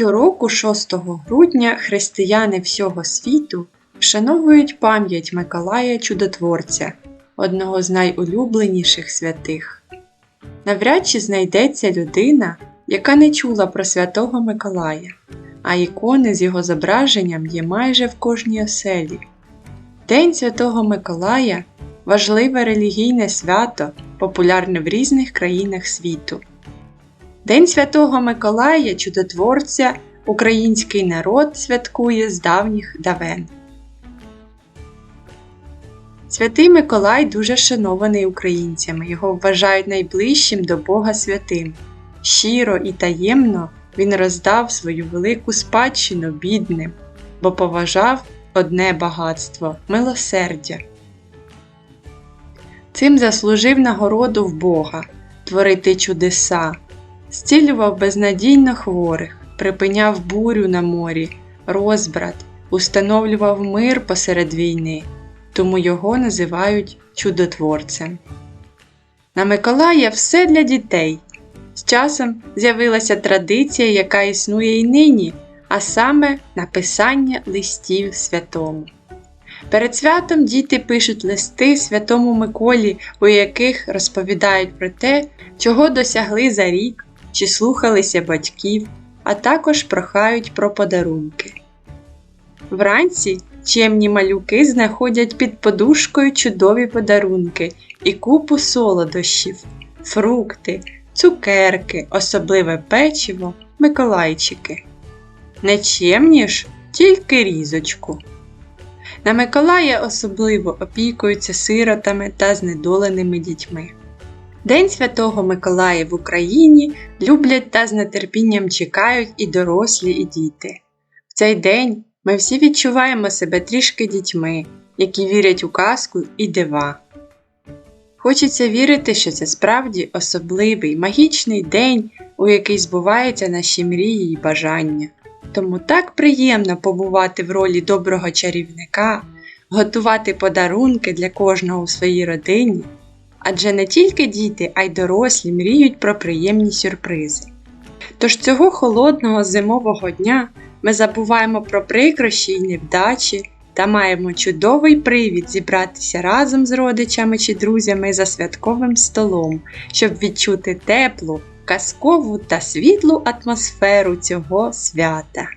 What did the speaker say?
Щороку, 6 грудня, християни всього світу вшановують пам'ять Миколая Чудотворця, одного з найулюбленіших святих. Навряд чи знайдеться людина, яка не чула про святого Миколая, а ікони з його зображенням є майже в кожній оселі. День Святого Миколая важливе релігійне свято, популярне в різних країнах світу. День Святого Миколая, Чудотворця, український народ святкує з давніх давен. Святий Миколай дуже шанований українцями, його вважають найближчим до Бога святим. Щиро і таємно він роздав свою велику спадщину бідним, бо поважав одне багатство милосердя. Цим заслужив нагороду в Бога творити чудеса, зцілював безнадійно хворих, припиняв бурю на морі, розбрат, установлював мир посеред війни, тому його називають чудотворцем. На Миколая все для дітей. З часом з'явилася традиція, яка існує і нині, а саме написання листів святому. Перед святом діти пишуть листи святому Миколі, у яких розповідають про те, чого досягли за рік, чи слухалися батьків, а також прохають про подарунки. Вранці чемні малюки знаходять під подушкою чудові подарунки і купу солодощів, фрукти, цукерки, особливе печиво, миколайчики. Нечемні ж тільки різочку. На Миколая особливо опікуються сиротами та знедоленими дітьми. День Святого Миколая в Україні люблять та з нетерпінням чекають і дорослі, і діти. В цей день ми всі відчуваємо себе трішки дітьми, які вірять у казку і дива. Хочеться вірити, що це справді особливий, магічний день, у який збуваються наші мрії і бажання. Тому так приємно побувати в ролі доброго чарівника, готувати подарунки для кожного у своїй родині. Адже не тільки діти, а й дорослі мріють про приємні сюрпризи. Тож цього холодного зимового дня ми забуваємо про прикрощі й невдачі та маємо чудовий привід зібратися разом з родичами чи друзями за святковим столом, щоб відчути теплу, казкову та світлу атмосферу цього свята.